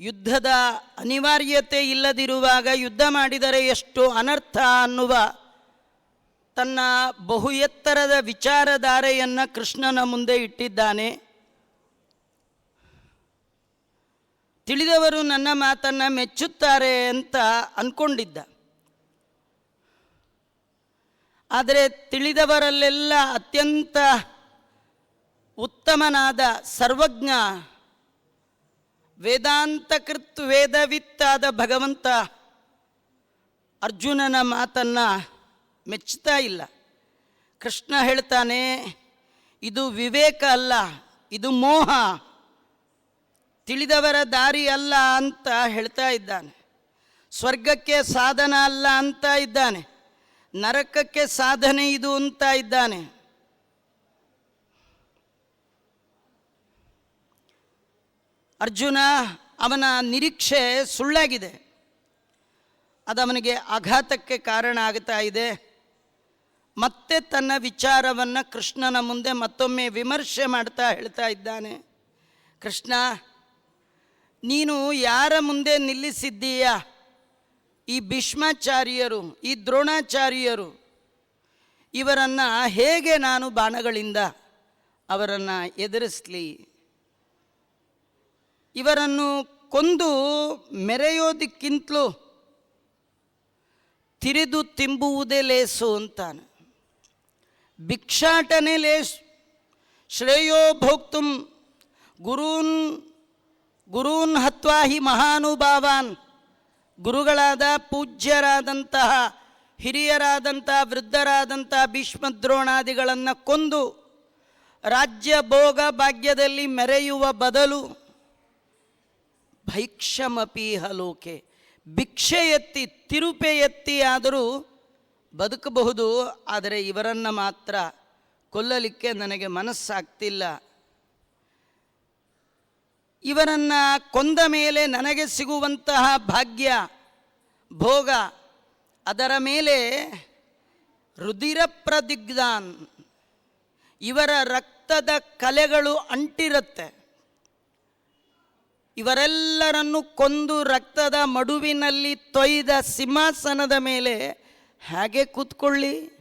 ಯುದ್ಧದ ಅನಿವಾರ್ಯತೆ ಇಲ್ಲದಿರುವಾಗ ಯುದ್ಧ ಮಾಡಿದರೆ ಎಷ್ಟು ಅನರ್ಥ ಅನ್ನುವ ತನ್ನ ಬಹು ಎತ್ತರದ ವಿಚಾರಧಾರೆಯನ್ನು ಕೃಷ್ಣನ ಮುಂದೆ ಇಟ್ಟಿದ್ದಾನೆ. ತಿಳಿದವರು ನನ್ನ ಮಾತನ್ನು ಮೆಚ್ಚುತ್ತಾರೆ ಅಂತ ಅಂದ್ಕೊಂಡಿದ್ದ ಆದರೆ ತಿಳಿದವರಲ್ಲೆಲ್ಲ ಅತ್ಯಂತ ಉತ್ತಮನಾದ ಸರ್ವಜ್ಞ ವೇದಾಂತಕೃತ್ ವೇದವಿತ್ತಾದ ಭಗವಂತ ಅರ್ಜುನನ ಮಾತನ್ನು ಮೆಚ್ಚುತ್ತಾ ಇಲ್ಲ. ಕೃಷ್ಣ ಹೇಳ್ತಾನೆ, ಇದು ವಿವೇಕ ಅಲ್ಲ, ಇದು ಮೋಹ. ತಿಳಿದವರ ದಾರಿ ಅಲ್ಲ ಅಂತ ಹೇಳ್ತಾ ಇದ್ದಾನೆ. ಸ್ವರ್ಗಕ್ಕೆ ಸಾಧನ ಅಲ್ಲ ಅಂತ ಇದ್ದಾನೆ. ನರಕಕ್ಕೆ ಸಾಧನೆ ಇದು ಅಂತ ಇದ್ದಾನೆ. ಅರ್ಜುನ ಅವನ ನಿರೀಕ್ಷೆ ಸುಳ್ಳಾಗಿದೆ. ಅದು ಅವನಿಗೆ ಆಘಾತಕ್ಕೆ ಕಾರಣ ಆಗ್ತಾ ಇದೆ. ಮತ್ತೆ ತನ್ನ ವಿಚಾರವನ್ನು ಕೃಷ್ಣನ ಮುಂದೆ ಮತ್ತೊಮ್ಮೆ ವಿಮರ್ಶೆ ಮಾಡ್ತಾ ಹೇಳ್ತಾ ಇದ್ದಾನೆ. ಕೃಷ್ಣ, ನೀನು ಯಾರ ಮುಂದೆ ನಿಲ್ಲಿಸಿದ್ದೀಯ? ಈ ಭೀಷ್ಮಾಚಾರ್ಯರು, ಈ ದ್ರೋಣಾಚಾರ್ಯರು, ಇವರನ್ನು ಹೇಗೆ ನಾನು ಬಾಣಗಳಿಂದ ಅವರನ್ನು ಎದುರಿಸಲಿ? ಇವರನ್ನು ಕೊಂದು ಮೆರೆಯೋದಕ್ಕಿಂತಲೂ ತಿರಿದು ತಿಂಬುವುದೇ ಲೇಸು ಅಂತಾನೆ. ಭಿಕ್ಷಾಟನೆ ಲೇಸು, ಶ್ರೇಯೋ ಭೋಕ್ತು ಗುರೂನ್ ಗುರೂನ್ ಹತ್ವಾಹಿ ಮಹಾನುಭಾವಾನ್, ಗುರುಗಳಾದ ಪೂಜ್ಯರಾದಂತಹ ಹಿರಿಯರಾದಂಥ ವೃದ್ಧರಾದಂಥ ಭೀಷ್ಮದ್ರೋಣಾದಿಗಳನ್ನು ಕೊಂದು ರಾಜ್ಯ ಭೋಗ ಭಾಗ್ಯದಲ್ಲಿ ಮೆರೆಯುವ ಬದಲು ಭೈಕ್ಷಮಪಿ ಲೋಕೆ. ಭಿಕ್ಷೆ ಎತ್ತಿ ತಿರುಪೆ ಎತ್ತಿ ಆದರೂ ಬದುಕಬಹುದು, ಆದರೆ ಇವರನ್ನು ಮಾತ್ರ ಕೊಲ್ಲಲಿಕ್ಕೆ ನನಗೆ ಮನಸ್ಸಾಗ್ತಿಲ್ಲ. ಇವರನ್ನು ಕೊಂದ ಮೇಲೆ ನನಗೆ ಸಿಗುವಂತಹ ಭಾಗ್ಯ, ಭೋಗ, ಅದರ ಮೇಲೆ ರುದಿರ ಪ್ರದಿಗ್ಧಾನ್ ಇವರ ರಕ್ತದ ಕಲೆಗಳು ಅಂಟಿರುತ್ತೆ. ಇವರೆಲ್ಲರನ್ನು ಕೊಂದು ರಕ್ತದ ಮಡುವಿನಲ್ಲಿ ತೊಯ್ದ ಸಿಂಹಾಸನದ ಮೇಲೆ ಹಾಗೆ ಕೂತ್ಕೊಳ್ಳಿ?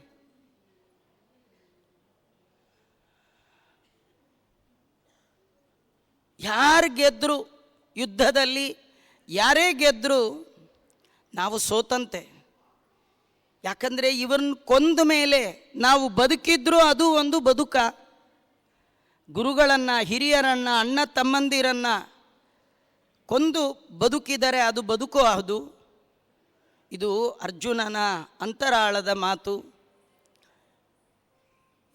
ಯಾರು ಗೆದ್ರು ಯುದ್ಧದಲ್ಲಿ, ಯಾರೇ ಗೆದ್ರು ನಾವು ಸೋತಂತೆ. ಯಾಕಂದರೆ ಇವರನ್ನು ಕೊಂದ ಮೇಲೆ ನಾವು ಬದುಕಿದ್ರೂ ಅದು ಒಂದು ಬದುಕ. ಗುರುಗಳನ್ನು, ಹಿರಿಯರನ್ನು, ಅಣ್ಣ ತಮ್ಮಂದಿರನ್ನು ಕೊಂದು ಬದುಕಿದರೆ ಅದು ಬದುಕು ಅದು. ಇದು ಅರ್ಜುನನ ಅಂತರಾಳದ ಮಾತು.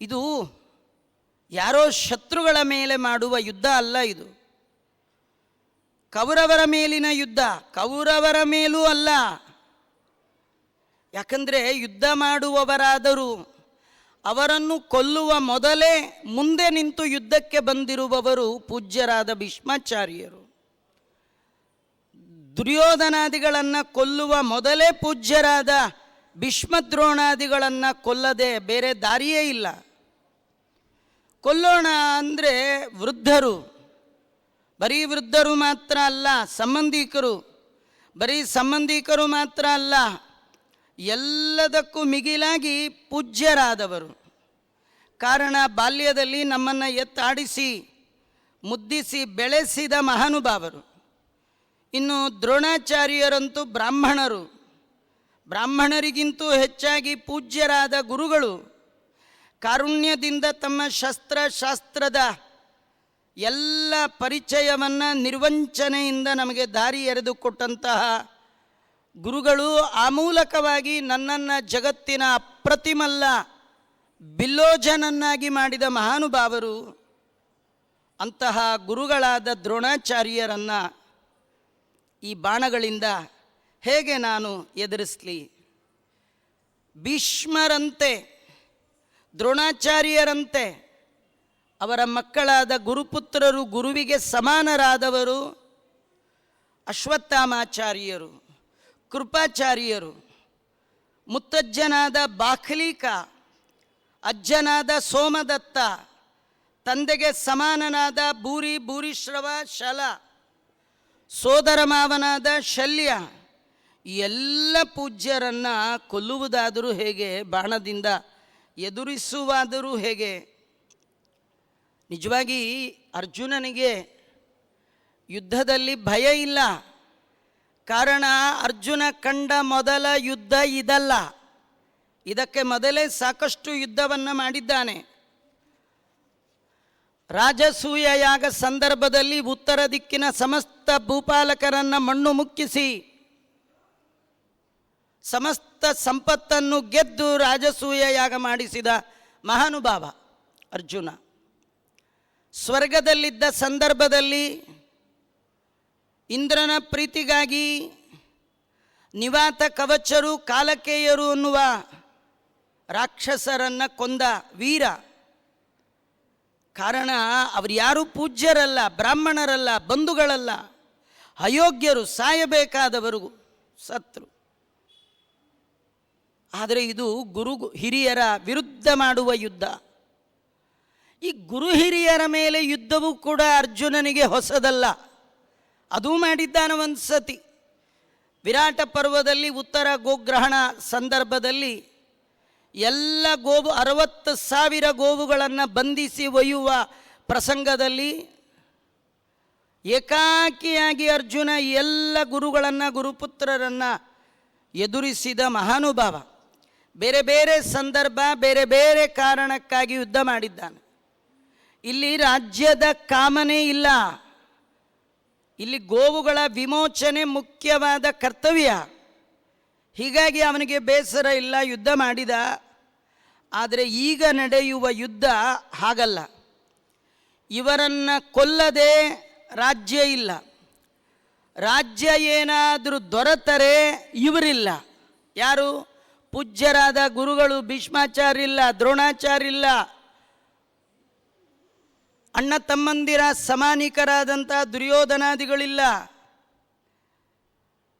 ಇದು ಯಾರೋ ಶತ್ರುಗಳ ಮೇಲೆ ಮಾಡುವ ಯುದ್ಧ ಅಲ್ಲ ಇದು. ಕೌರವರ ಮೇಲಿನ ಯುದ್ಧ, ಕೌರವರ ಮೇಲೂ ಅಲ್ಲ. ಯಾಕಂದರೆ ಯುದ್ಧ ಮಾಡುವವರಾದರೂ ಅವರನ್ನು ಕೊಲ್ಲುವ ಮೊದಲೇ ಮುಂದೆ ನಿಂತು ಯುದ್ಧಕ್ಕೆ ಬಂದಿರುವವರು ಪೂಜ್ಯರಾದ ಭೀಷ್ಮಾಚಾರ್ಯರು. ದುರ್ಯೋಧನಾದಿಗಳನ್ನು ಕೊಲ್ಲುವ ಮೊದಲೇ ಪೂಜ್ಯರಾದ ಭೀಷ್ಮದ್ರೋಣಾದಿಗಳನ್ನು ಕೊಲ್ಲದೆ ಬೇರೆ ದಾರಿಯೇ ಇಲ್ಲ. ಕೊಲ್ಲೋಣ ಅಂದರೆ ವೃದ್ಧರು, ಬರೀ ವೃದ್ಧರು ಮಾತ್ರ ಅಲ್ಲ, ಸಂಬಂಧಿಕರು, ಬರೀ ಸಂಬಂಧಿಕರು ಮಾತ್ರ ಅಲ್ಲ, ಎಲ್ಲದಕ್ಕೂ ಮಿಗಿಲಾಗಿ ಪೂಜ್ಯರಾದವರು. ಕಾರಣ ಬಾಲ್ಯದಲ್ಲಿ ನಮ್ಮನ್ನು ಎತ್ತಾಡಿಸಿ, ಮುದ್ದಿಸಿ, ಬೆಳೆಸಿದ ಮಹಾನುಭಾವರು. ಇನ್ನು ದ್ರೋಣಾಚಾರ್ಯರಂತೂ ಬ್ರಾಹ್ಮಣರು. ಬ್ರಾಹ್ಮಣರಿಗಿಂತೂ ಹೆಚ್ಚಾಗಿ ಪೂಜ್ಯರಾದ ಗುರುಗಳು. ಕಾರುಣ್ಯದಿಂದ ತಮ್ಮ ಶಸ್ತ್ರಶಾಸ್ತ್ರದ ಎಲ್ಲ ಪರಿಚಯವನ್ನು ನಿರ್ವಂಚನೆಯಿಂದ ನಮಗೆ ದಾರಿ ಎರೆದುಕೊಟ್ಟಂತಹ ಗುರುಗಳು ಆ ಮೂಲಕವಾಗಿ ನನ್ನನ್ನು ಜಗತ್ತಿನ ಅಪ್ರತಿಮಲ್ಲ ಬಿಲ್ಲೋಜನನ್ನಾಗಿ ಮಾಡಿದ ಮಹಾನುಭಾವರು ಅಂತಹ ಗುರುಗಳಾದ ದ್ರೋಣಾಚಾರ್ಯರನ್ನು ಈ ಬಾಣಗಳಿಂದ ಹೇಗೆ ನಾನು ಎದುರಿಸಲಿ? ಭೀಷ್ಮರಂತೆ, ದ್ರೋಣಾಚಾರ್ಯರಂತೆ, ಅವರ ಮಕ್ಕಳಾದ ಗುರುಪುತ್ರರು ಗುರುವಿಗೆ ಸಮಾನರಾದವರು ಅಶ್ವತ್ಥಾಮಾಚಾರ್ಯರು, ಕೃಪಾಚಾರ್ಯರು, ಮುತ್ತಜ್ಜನಾದ ಬಾಖ್ಲೀಕ, ಅಜ್ಜನಾದ ಸೋಮದತ್ತ, ತಂದೆಗೆ ಸಮಾನನಾದ ಭೂರಿ ಭೂರಿಶ್ರವ ಶಲ ಸೋದರ ಮಾವನಾದ ಶಲ್ಯ, ಎಲ್ಲ ಪೂಜ್ಯರನ್ನು ಕೊಲ್ಲುವುದಾದರೂ ಹೇಗೆ, ಬಾಣದಿಂದ ಎದುರಿಸುವಾದರೂ ಹೇಗೆ? ನಿಜವಾಗಿ ಅರ್ಜುನನಿಗೆ ಯುದ್ಧದಲ್ಲಿ ಭಯ ಇಲ್ಲ. ಕಾರಣ ಅರ್ಜುನ ಕಂಡ ಮೊದಲ ಯುದ್ಧ ಇದಲ್ಲ. ಇದಕ್ಕೆ ಮೊದಲೇ ಸಾಕಷ್ಟು ಯುದ್ಧವನ್ನು ಮಾಡಿದ್ದಾನೆ. ರಾಜಸೂಯ ಯಾಗ ಸಂದರ್ಭದಲ್ಲಿ ಉತ್ತರ ದಿಕ್ಕಿನ ಸಮಸ್ತ ಭೂಪಾಲಕರನ್ನು ಮಣ್ಣು ಮುಕ್ಕಿಸಿ, ಸಮಸ್ತ ಸಂಪತ್ತನ್ನು ಗೆದ್ದು ರಾಜಸೂಯ ಯಾಗ ಮಾಡಿಸಿದ ಮಹಾನುಭಾವ ಅರ್ಜುನ. ಸ್ವರ್ಗದಲ್ಲಿದ್ದ ಸಂದರ್ಭದಲ್ಲಿ ಇಂದ್ರನ ಪ್ರೀತಿಗಾಗಿ ನಿವಾತ ಕವಚರು, ಕಾಲಕೇಯರು ಅನ್ನುವ ರಾಕ್ಷಸರನ್ನು ಕೊಂದ ವೀರ. ಕಾರಣ, ಅವರು ಯಾರೂ ಪೂಜ್ಯರಲ್ಲ, ಬ್ರಾಹ್ಮಣರಲ್ಲ, ಬಂಧುಗಳಲ್ಲ. ಅಯೋಗ್ಯರು ಸಾಯಬೇಕಾದವರು ಸತ್ರು. ಆದರೆ ಇದು ಗುರು ಹಿರಿಯರ ವಿರುದ್ಧ ಮಾಡುವ ಯುದ್ಧ. ಈ ಗುರು ಹಿರಿಯರ ಮೇಲೆ ಯುದ್ಧವೂ ಕೂಡ ಅರ್ಜುನನಿಗೆ ಹೊಸದಲ್ಲ. ಅದೂ ಮಾಡಿದ್ದಾನೆ ಒಂದು ಸತಿ. ವಿರಾಟ ಪರ್ವದಲ್ಲಿ ಉತ್ತರ ಗೋಗ್ರಹಣ ಸಂದರ್ಭದಲ್ಲಿ ಎಲ್ಲ ಗೋವು, ಅರವತ್ತು ಸಾವಿರ ಗೋವುಗಳನ್ನು ಬಂಧಿಸಿ ಒಯ್ಯುವ ಪ್ರಸಂಗದಲ್ಲಿ ಏಕಾಕಿಯಾಗಿ ಅರ್ಜುನ ಎಲ್ಲ ಗುರುಗಳನ್ನು, ಗುರುಪುತ್ರರನ್ನು ಎದುರಿಸಿದ ಮಹಾನುಭಾವ. ಬೇರೆ ಬೇರೆ ಸಂದರ್ಭ, ಬೇರೆ ಬೇರೆ ಕಾರಣಕ್ಕಾಗಿ ಯುದ್ಧ ಮಾಡಿದ್ದಾನೆ. ಇಲ್ಲಿ ರಾಜ್ಯದ ಕಾಮನೆ ಇಲ್ಲ. ಇಲ್ಲಿ ಗೋವುಗಳ ವಿಮೋಚನೆ ಮುಖ್ಯವಾದ ಕರ್ತವ್ಯ. ಹೀಗಾಗಿ ಅವನಿಗೆ ಬೇಸರ ಇಲ್ಲ, ಯುದ್ಧ ಮಾಡಿದ. ಆದರೆ ಈಗ ನಡೆಯುವ ಯುದ್ಧ ಹಾಗಲ್ಲ. ಇವರನ್ನು ಕೊಲ್ಲದೆ ರಾಜ್ಯ ಇಲ್ಲ. ರಾಜ್ಯ ಏನಾದರೂ ದೊರೆತರೆ ಇವರಿಲ್ಲ. ಯಾರು? ಪೂಜ್ಯರಾದ ಗುರುಗಳು ಭೀಷ್ಮಾಚಾರ್ಯ ದ್ರೋಣಾಚಾರ್ಯ ಅಣ್ಣ ತಮ್ಮಂದಿರ ಸಮಾನಿಕರಾದಂಥ ದುರ್ಯೋಧನಾದಿಗಳಿಲ್ಲ.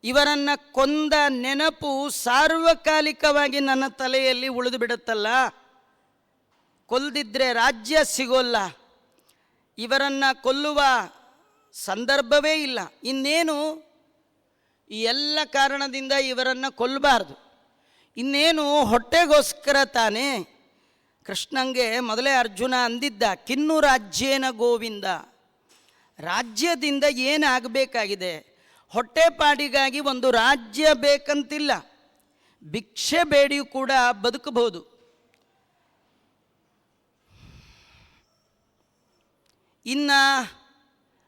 ಇವರನ್ನ ಕೊಂದ ನೆನಪು ಸಾರ್ವಕಾಲಿಕವಾಗಿ ನನ್ನ ತಲೆಯಲ್ಲಿ ಉಳಿದು ಬಿಡುತ್ತಲ್ಲ? ಕೊಲ್ದಿದ್ರೆ ರಾಜ್ಯ ಸಿಗೋಲ್ಲ. ಇವರನ್ನು ಕೊಲ್ಲುವ ಸಂದರ್ಭವೇ ಇಲ್ಲ. ಇನ್ನೇನು? ಈ ಎಲ್ಲ ಕಾರಣದಿಂದ ಇವರನ್ನು ಕೊಲ್ಲಬಾರ್ದು ಇನ್ನೇನು? ಹೊಟ್ಟೆಗೋಸ್ಕರ ತಾನೇ? ಕೃಷ್ಣಂಗೆ ಮೊದಲೇ ಅರ್ಜುನ ಅಂದಿದ್ದ ಕಿನ್ನು ರಾಜ್ಯೇನ ಗೋವಿಂದ, ರಾಜ್ಯದಿಂದ ಏನಾಗಬೇಕಾಗಿದೆ? ಹೊಟ್ಟೆಪಾಡಿಗಾಗಿ ಒಂದು ರಾಜ್ಯ ಬೇಕಂತಿಲ್ಲ. ಭಿಕ್ಷೆ ಬೇಡಿಯೂ ಕೂಡ ಬದುಕಬಹುದು. ಇನ್ನು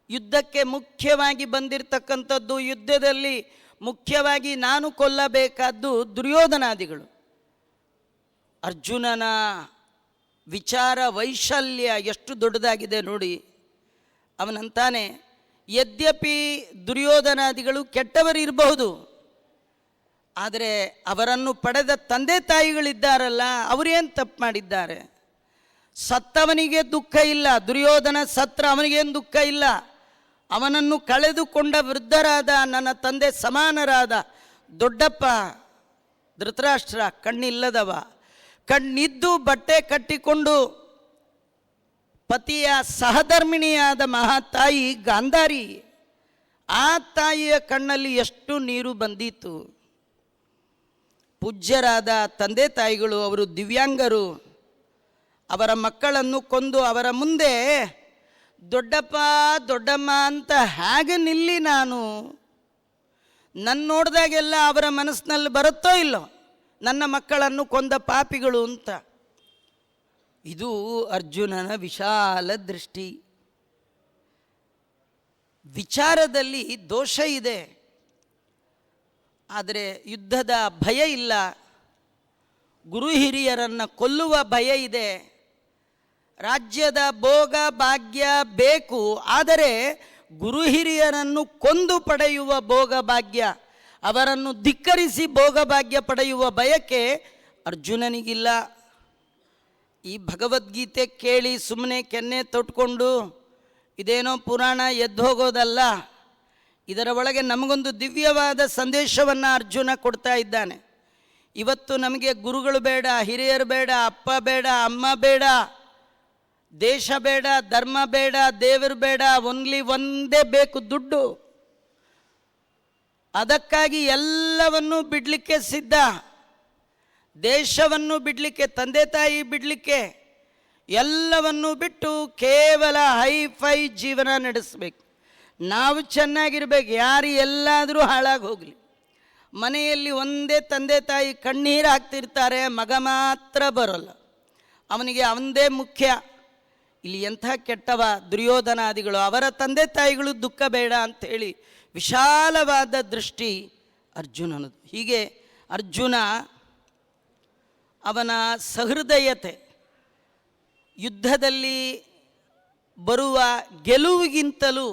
ಯುದ್ಧಕ್ಕೆ ಮುಖ್ಯವಾಗಿ ಬಂದಿರತಕ್ಕಂಥದ್ದು ಯುದ್ಧದಲ್ಲಿ ಮುಖ್ಯವಾಗಿ ನಾನು ಕೊಲ್ಲಬೇಕಾದ್ದು ದುರ್ಯೋಧನಾದಿಗಳು. ಅರ್ಜುನನ ವಿಚಾರ ವೈಶಲ್ಯ ಎಷ್ಟು ದೊಡ್ಡದಾಗಿದೆ ನೋಡಿ. ಅವನಂತಾನೆ, ಯದ್ಯಪಿ ದುರ್ಯೋಧನಾದಿಗಳು ಕೆಟ್ಟವರಿರಬಹುದು, ಆದರೆ ಅವರನ್ನು ಪಡೆದ ತಂದೆ ತಾಯಿಗಳಿದ್ದಾರಲ್ಲ, ಅವರೇನು ತಪ್ಪು ಮಾಡಿದ್ದಾರೆ? ಸತ್ತವನಿಗೆ ದುಃಖ ಇಲ್ಲ, ದುರ್ಯೋಧನ ಸತ್ರ ಅವನಿಗೇನು ದುಃಖ ಇಲ್ಲ ಅವನನ್ನು ಕಳೆದುಕೊಂಡ ವೃದ್ಧರಾದ ನನ್ನ ತಂದೆ ಸಮಾನರಾದ ದೊಡ್ಡಪ್ಪ, ಧೃತರಾಷ್ಟ್ರ, ಕಣ್ಣಿಲ್ಲದವ. ಕಣ್ಣಿದ್ದು ಬಟ್ಟೆ ಕಟ್ಟಿಕೊಂಡು ಪತಿಯ ಸಹಧರ್ಮಿಣಿಯಾದ ಮಹಾತಾಯಿ ಗಾಂಧಾರಿ, ಆ ತಾಯಿಯ ಕಣ್ಣಲ್ಲಿ ಎಷ್ಟು ನೀರು ಬಂದಿತ್ತು ಪೂಜ್ಯರಾದ ತಂದೆ ತಾಯಿಗಳು, ಅವರು ದಿವ್ಯಾಂಗರು. ಅವರ ಮಕ್ಕಳನ್ನು ಕೊಂದು ಅವರ ಮುಂದೆ ದೊಡ್ಡಪ್ಪ, ದೊಡ್ಡಮ್ಮ ಅಂತ ಹೇಗೆ ನಿಲ್ಲಿ ನಾನು? ನನ್ನ ನೋಡಿದಾಗೆಲ್ಲ ಅವರ ಮನಸ್ಸಿನಲ್ಲಿ ಬರುತ್ತೋ ಇಲ್ಲೋ? ನನ್ನ ಮಕ್ಕಳನ್ನು ಕೊಂದ ಪಾಪಿಗಳು ಅಂತ. ಇದು ಅರ್ಜುನನ ವಿಶಾಲ ದೃಷ್ಟಿ. ವಿಚಾರದಲ್ಲಿ ದೋಷ ಇದೆ. ಆದರೆ ಯುದ್ಧದ ಭಯ ಇಲ್ಲ. ಗುರು ಹಿರಿಯರನ್ನು ಕೊಲ್ಲುವ ಭಯ ಇದೆ. ರಾಜ್ಯದ ಭೋಗ ಭಾಗ್ಯ ಬೇಕು, ಆದರೆ ಗುರು ಹಿರಿಯರನ್ನು ಕೊಂದು ಪಡೆಯುವ ಭೋಗ ಭಾಗ್ಯ, ಅವರನ್ನು ಧಿಕ್ಕರಿಸಿ ಭೋಗ ಭಾಗ್ಯ ಪಡೆಯುವ ಬಯಕೆ ಅರ್ಜುನನಿಗಿಲ್ಲ. ಈ ಭಗವದ್ಗೀತೆ ಕೇಳಿ ಸುಮ್ಮನೆ ಕೆನ್ನೆ ತೊಟ್ಕೊಂಡು, ಇದೇನೋ ಪುರಾಣ ಎದ್ದು ಹೋಗೋದಲ್ಲ, ಇದರ ಒಳಗೆ ನಮಗೊಂದು ದಿವ್ಯವಾದ ಸಂದೇಶವನ್ನು ಅರ್ಜುನ ಕೊಡ್ತಾ ಇದ್ದಾನೆ. ಇವತ್ತು ನಮಗೆ ಗುರುಗಳು ಬೇಡ, ಹಿರಿಯರು ಬೇಡ, ಅಪ್ಪ ಬೇಡ, ಅಮ್ಮ ಬೇಡ ದೇಶ ಬೇಡ, ಧರ್ಮ ಬೇಡ, ದೇವರು ಬೇಡ ಒನ್ಲಿ ಒಂದೇ ಬೇಕು ದುಡ್ಡು. ಅದಕ್ಕಾಗಿ ಎಲ್ಲವನ್ನೂ ಬಿಡಲಿಕ್ಕೆ ಸಿದ್ಧ. ದೇಶವನ್ನು ಬಿಡಲಿಕ್ಕೆ, ತಂದೆ ತಾಯಿ ಬಿಡಲಿಕ್ಕೆ ಎಲ್ಲವನ್ನು ಬಿಟ್ಟು ಕೇವಲ ಹೈ ಫೈ ಜೀವನ ನಡೆಸಬೇಕು. ನಾವು ಚೆನ್ನಾಗಿರ್ಬೇಕು, ಯಾರು ಎಲ್ಲಾದರೂ ಹಾಳಾಗಿ ಹೋಗಲಿ. ಮನೆಯಲ್ಲಿ ಒಂದೇ ತಂದೆ ತಾಯಿ ಕಣ್ಣೀರು ಹಾಕ್ತಿರ್ತಾರೆ, ಮಗ ಮಾತ್ರ ಬರೋಲ್ಲ. ಅವನಿಗೆ ಅವನದೇ ಮುಖ್ಯ. ಇಲ್ಲಿ ಎಂಥ ಕೆಟ್ಟವ ದುರ್ಯೋಧನಾದಿಗಳು, ಅವರ ತಂದೆ ತಾಯಿಗಳು ದುಃಖ ಬೇಡ ಅಂಥೇಳಿ ವಿಶಾಲವಾದ ದೃಷ್ಟಿ ಅರ್ಜುನನದು. ಹೀಗೆ ಅರ್ಜುನ ಅವನ ಸಹೃದಯತೆ ಯುದ್ಧದಲ್ಲಿ ಬರುವ ಗೆಲುವಿಗಿಂತಲೂ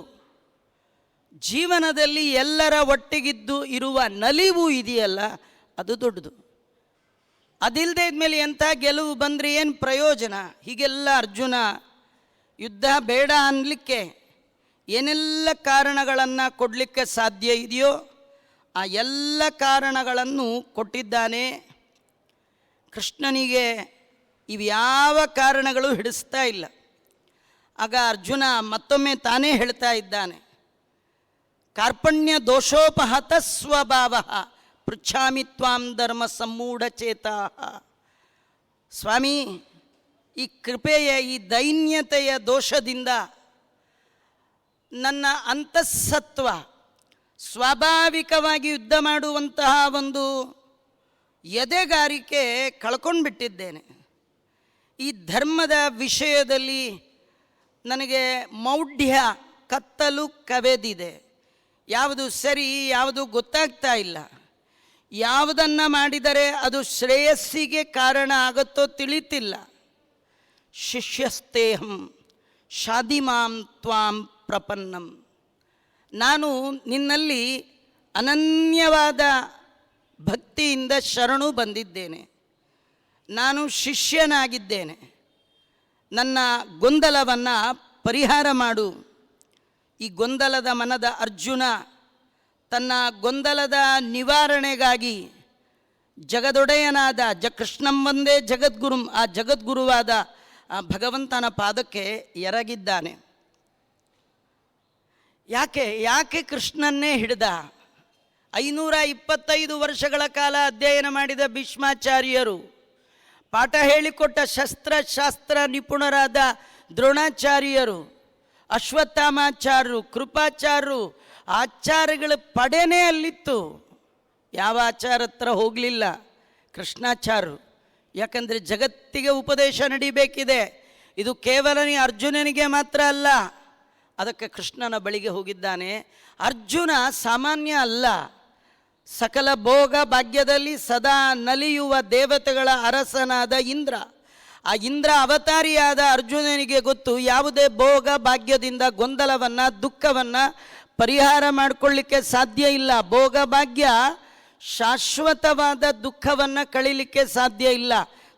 ಜೀವನದಲ್ಲಿ ಎಲ್ಲರ ಒಟ್ಟಿಗಿದ್ದು ಇರುವ ನಲಿವು ಇದೆಯಲ್ಲ, ಅದು ದೊಡ್ಡದು. ಅದಿಲ್ಲದೆ ಇದ್ಮೇಲೆ ಎಂಥ ಗೆಲುವು ಬಂದರೆ ಏನು ಪ್ರಯೋಜನ? ಹೀಗೆಲ್ಲ ಅರ್ಜುನ ಯುದ್ಧ ಬೇಡ ಅನ್ನಲಿಕ್ಕೆ ಏನೆಲ್ಲ ಕಾರಣಗಳನ್ನು ಕೊಡಲಿಕ್ಕೆ ಸಾಧ್ಯ ಇದೆಯೋ ಆ ಎಲ್ಲ ಕಾರಣಗಳನ್ನು ಕೊಟ್ಟಿದ್ದಾನೆ. ಕೃಷ್ಣನಿಗೆ ಇವ್ಯಾವ ಕಾರಣಗಳು ಹಿಡಿಸ್ತಾ ಇಲ್ಲ. ಆಗ ಅರ್ಜುನ ಮತ್ತೊಮ್ಮೆ ತಾನೇ ಹೇಳ್ತಾ ಇದ್ದಾನೆ. ಕಾರ್ಪಣ್ಯ ದೋಷೋಪಹತ ಸ್ವಭಾವ ಪೃಚ್ಛಾಮಿ ತ್ವಾಂ ಧರ್ಮ ಸಮ್ಮೂಢಚೇತ. ಸ್ವಾಮಿ ಈ ಕೃಪೆಯ, ಈ ದೈನ್ಯತೆಯ ದೋಷದಿಂದ ನನ್ನ ಅಂತಸ್ಸತ್ವ ಸ್ವಾಭಾವಿಕವಾಗಿ ಯುದ್ಧ ಮಾಡುವಂತಹ ಒಂದು ಎದೆಗಾರಿಕೆ ಕಳ್ಕೊಂಡ್ಬಿಟ್ಟಿದ್ದೇನೆ. ಈ ಧರ್ಮದ ವಿಷಯದಲ್ಲಿ ನನಗೆ ಮೌಢ್ಯ ಕತ್ತಲು ಕವೆದಿದೆ. ಯಾವುದು ಸರಿ, ಯಾವುದು ಗೊತ್ತಾಗ್ತಾ ಇಲ್ಲ. ಯಾವುದನ್ನು ಮಾಡಿದರೆ ಅದು ಶ್ರೇಯಸ್ಸಿಗೆ ಕಾರಣ ಆಗುತ್ತೋ ತಿಳಿತಿಲ್ಲ. ಶಿಷ್ಯಸ್ತೇಹಂ, ಶಾದಿಮಾಂ ತ್ವಾಂ ಪ್ರಪನ್ನಂ. ನಾನು ನಿನ್ನಲ್ಲಿ ಅನನ್ಯವಾದ ಭಕ್ತಿಯಿಂದ ಶರಣು ಬಂದಿದ್ದೇನೆ. ನಾನು ಶಿಷ್ಯನಾಗಿದ್ದೇನೆ. ನನ್ನ ಗೊಂದಲವನ್ನು ಪರಿಹಾರ ಮಾಡು. ಈ ಗೊಂದಲದ ಮನದ ಅರ್ಜುನ ತನ್ನ ಗೊಂದಲದ ನಿವಾರಣೆಗಾಗಿ ಜಗದೊಡೆಯನಾದ ಜ ಕೃಷ್ಣಂ ಒಂದೇ ಜಗದ್ಗುರುಂ, ಆ ಜಗದ್ಗುರುವಾದ ಆ ಭಗವಂತನ ಪಾದಕ್ಕೆ ಎರಗಿದ್ದಾನೆ. ಯಾಕೆ ಯಾಕೆ ಕೃಷ್ಣನ್ನೇ ಹಿಡಿದ? ಐನೂರ ಇಪ್ಪತ್ತೈದು ವರ್ಷಗಳ ಕಾಲ ಅಧ್ಯಯನ ಮಾಡಿದ ಭೀಷ್ಮಾಚಾರ್ಯರು, ಪಾಠ ಹೇಳಿಕೊಟ್ಟ ಶಸ್ತ್ರಶಾಸ್ತ್ರ ನಿಪುಣರಾದ ದ್ರೋಣಾಚಾರ್ಯರು, ಅಶ್ವತ್ಥಾಮಾಚಾರ್ಯರು, ಕೃಪಾಚಾರ್ಯರು, ಆಚಾರ್ಯಗಳ ಪಡೆನೇ ಅಲ್ಲಿತ್ತು. ಯಾವ ಆಚಾರ ಹತ್ರ ಹೋಗಲಿಲ್ಲ? ಕೃಷ್ಣಾಚಾರ್ಯರು. ಯಾಕಂದರೆ ಜಗತ್ತಿಗೆ ಉಪದೇಶ ನಡಿಬೇಕಿದೆ. ಇದು ಕೇವಲ ನೀ ಅರ್ಜುನನಿಗೆ ಮಾತ್ರ ಅಲ್ಲ. ಅದಕ್ಕೆ ಕೃಷ್ಣನ ಬಳಿಗೆ ಹೋಗಿದ್ದಾನೆ. ಅರ್ಜುನ ಸಾಮಾನ್ಯ ಅಲ್ಲ. ಸಕಲ ಭೋಗ ಭಾಗ್ಯದಲ್ಲಿ ಸದಾ ನಲಿಯುವ ದೇವತೆಗಳ ಅರಸನಾದ ಇಂದ್ರ. ಆ ಇಂದ್ರ ಅವತಾರಿಯಾದ ಅರ್ಜುನನಿಗೆ ಗೊತ್ತು ಯಾವುದೇ ಭೋಗ ಭಾಗ್ಯದಿಂದ ಗೊಂದಲವನ್ನು, ದುಃಖವನ್ನು ಪರಿಹಾರ ಮಾಡಿಕೊಳ್ಳಿಕ್ಕೆ ಸಾಧ್ಯ ಇಲ್ಲ. ಭೋಗ ಭಾಗ್ಯ ಶಾಶ್ವತವಾದ ದುಃಖವನ್ನು ಕಳೀಲಿಕ್ಕೆ ಸಾಧ್ಯ ಇಲ್ಲ.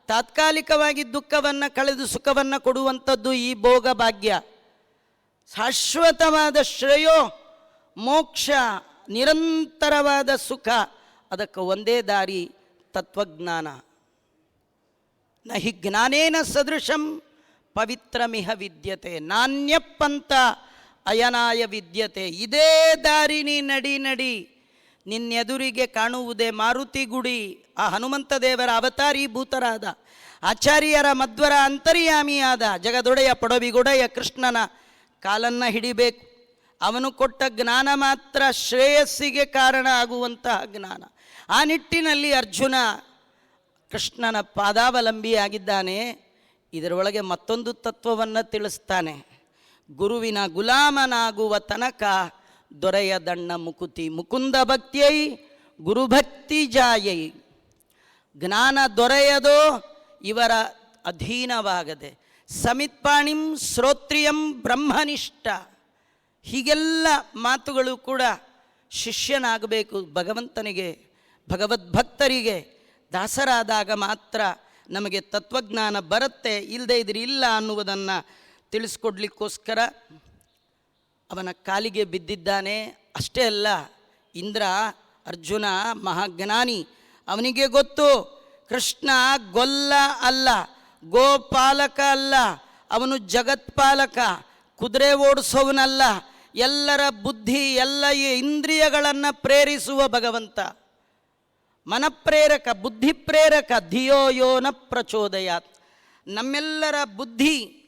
ತಾತ್ಕಾಲಿಕವಾಗಿ ದುಃಖವನ್ನು ಕಳೆದು ಸುಖವನ್ನು ಕೊಡುವಂಥದ್ದು ಈ ಭೋಗ ಭಾಗ್ಯ. ಶಾಶ್ವತವಾದ ಶ್ರೇಯೋ, ಮೋಕ್ಷ, ನಿರಂತರವಾದ ಸುಖ, ಅದಕ್ಕೆ ಒಂದೇ ದಾರಿ ತತ್ವಜ್ಞಾನ. ನ ಹಿ ಜ್ಞಾನೇನ ಸದೃಶಂ ಪವಿತ್ರಮಿಹ ವಿದ್ಯತೆ, ನಾಣ್ಯಪ್ಪಂತ ಅಯನಾಯ ವಿದ್ಯತೆ. ಇದೇ ದಾರಿ ನೀ ನಡಿ ನಡಿ. ನಿನ್ನೆದುರಿಗೆ ಕಾಣುವುದೇ ಮಾರುತಿ ಗುಡಿ. ಆ ಹನುಮಂತ ದೇವರ ಅವತಾರೀಭೂತರಾದ ಆಚಾರ್ಯರ ಮಧ್ವರ ಅಂತರ್ಯಾಮಿಯಾದ ಜಗದೊಡೆಯ ಪಡವಿಗೊಡೆಯ ಕೃಷ್ಣನ ಕಾಲನ್ನು ಹಿಡಿಬೇಕು. ಅವನು ಕೊಟ್ಟ ಜ್ಞಾನ ಮಾತ್ರ ಶ್ರೇಯಸ್ಸಿಗೆ ಕಾರಣ ಆಗುವಂತಹ ಜ್ಞಾನ. ಆ ನಿಟ್ಟಿನಲ್ಲಿ ಅರ್ಜುನ ಕೃಷ್ಣನ ಪಾದಾವಲಂಬಿಯಾಗಿದ್ದಾನೆ. ಇದರೊಳಗೆ ಮತ್ತೊಂದು ತತ್ವವನ್ನು ತಿಳಿಸ್ತಾನೆ. ಗುರುವಿನ ಗುಲಾಮನಾಗುವ ತನಕ ದೊರೆಯ ದಣ್ಣ ಮುಕುತಿ ಮುಕುಂದ ಭಕ್ತಿಯೈ ಗುರುಭಕ್ತಿ ಜಾಯೈ. ಜ್ಞಾನ ದೊರೆಯದೋ ಇವರ ಅಧೀನವಾಗದೆ. ಸಮಿತ್ಪಾಣಿಂ ಶ್ರೋತ್ರಿಯಂ ಬ್ರಹ್ಮನಿಷ್ಠ. ಹೀಗೆಲ್ಲ ಮಾತುಗಳು ಕೂಡ ಶಿಷ್ಯನಾಗಬೇಕು ಭಗವಂತನಿಗೆ, ಭಗವದ್ಭಕ್ತರಿಗೆ. ದಾಸರಾದಾಗ ಮಾತ್ರ ನಮಗೆ ತತ್ವಜ್ಞಾನ ಬರುತ್ತೆ ಇಲ್ಲದೇ ಇದ್ರೆ ಇಲ್ಲ ಅನ್ನುವುದನ್ನು ತಿಳಿಸ್ಕೊಡ್ಲಿಕ್ಕೋಸ್ಕರ ಅವನ ಕಾಲಿಗೆ ಬಿದ್ದಿದ್ದಾನೆ. ಅಷ್ಟೇ ಅಲ್ಲ, ಇಂದ್ರ, ಅರ್ಜುನ, ಮಹಾಜ್ಞಾನಿ, ಅವನಿಗೆ ಗೊತ್ತು, ಕೃಷ್ಣ ಗೊಲ್ಲ ಅಲ್ಲ, ಗೋಪಾಲಕ ಅಲ್ಲ, ಅವನು ಜಗತ್ಪಾಲಕ, ಕುದುರೆ ಓಡಿಸೋವನಲ್ಲ, ಎಲ್ಲರ ಬುದ್ಧಿ, ಎಲ್ಲ ಇಂದ್ರಿಯಗಳನ್ನು ಪ್ರೇರಿಸುವ ಭಗವಂತ. ಮನಪ್ರೇರಕ ಬುದ್ಧಿ ಪ್ರೇರಕ ಧಿಯೋ ಯೋನ ಪ್ರಚೋದಯಾತ್. ನಮ್ಮೆಲ್ಲರ ಬುದ್ಧಿ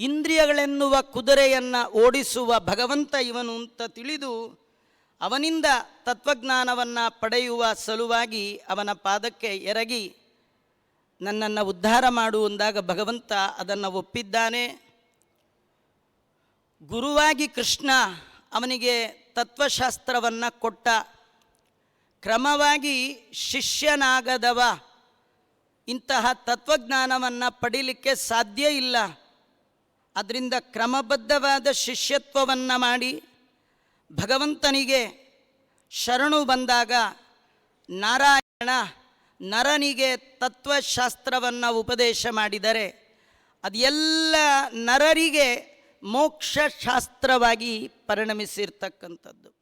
ಇಂದ್ರಿಯಗಳೆನ್ನುವ ಕುದುರೆಯನ್ನು ಓಡಿಸುವ ಭಗವಂತ ಇವನು ಅಂತ ತಿಳಿದು ಅವನಿಂದ ತತ್ವಜ್ಞಾನವನ್ನು ಪಡೆಯುವ ಸಲುವಾಗಿ ಅವನ ಪಾದಕ್ಕೆ ಎರಗಿ ನನ್ನನ್ನು ಉದ್ಧಾರ ಮಾಡು ಅಂದಾಗ ಭಗವಂತ ಅದನ್ನು ಒಪ್ಪಿದ್ದಾನೆ. ಗುರುವಾಗಿ ಕೃಷ್ಣ ಅವನಿಗೆ ತತ್ವಶಾಸ್ತ್ರವನ್ನು ಕೊಟ್ಟ. ಕ್ರಮವಾಗಿ ಶಿಷ್ಯನಾಗದವ. ಇಂತಹ ತತ್ವಜ್ಞಾನವನ್ನು ಪಡೀಲಿಕ್ಕೆ ಸಾಧ್ಯ ಇಲ್ಲ. ಅದರಿಂದ ಕ್ರಮಬದ್ಧವಾದ ಶಿಷ್ಯತ್ವವನ್ನು ಮಾಡಿ ಭಗವಂತನಿಗೆ ಶರಣು ಬಂದಾಗ ನಾರಾಯಣ ನರನಿಗೆ ತತ್ವಶಾಸ್ತ್ರವನ್ನು ಉಪದೇಶ ಮಾಡಿದರೆ ಅದೆಲ್ಲ ನರರಿಗೆ ಮೋಕ್ಷಶಾಸ್ತ್ರವಾಗಿ ಪರಿಣಮಿಸಿರ್ತಕ್ಕಂಥದ್ದು.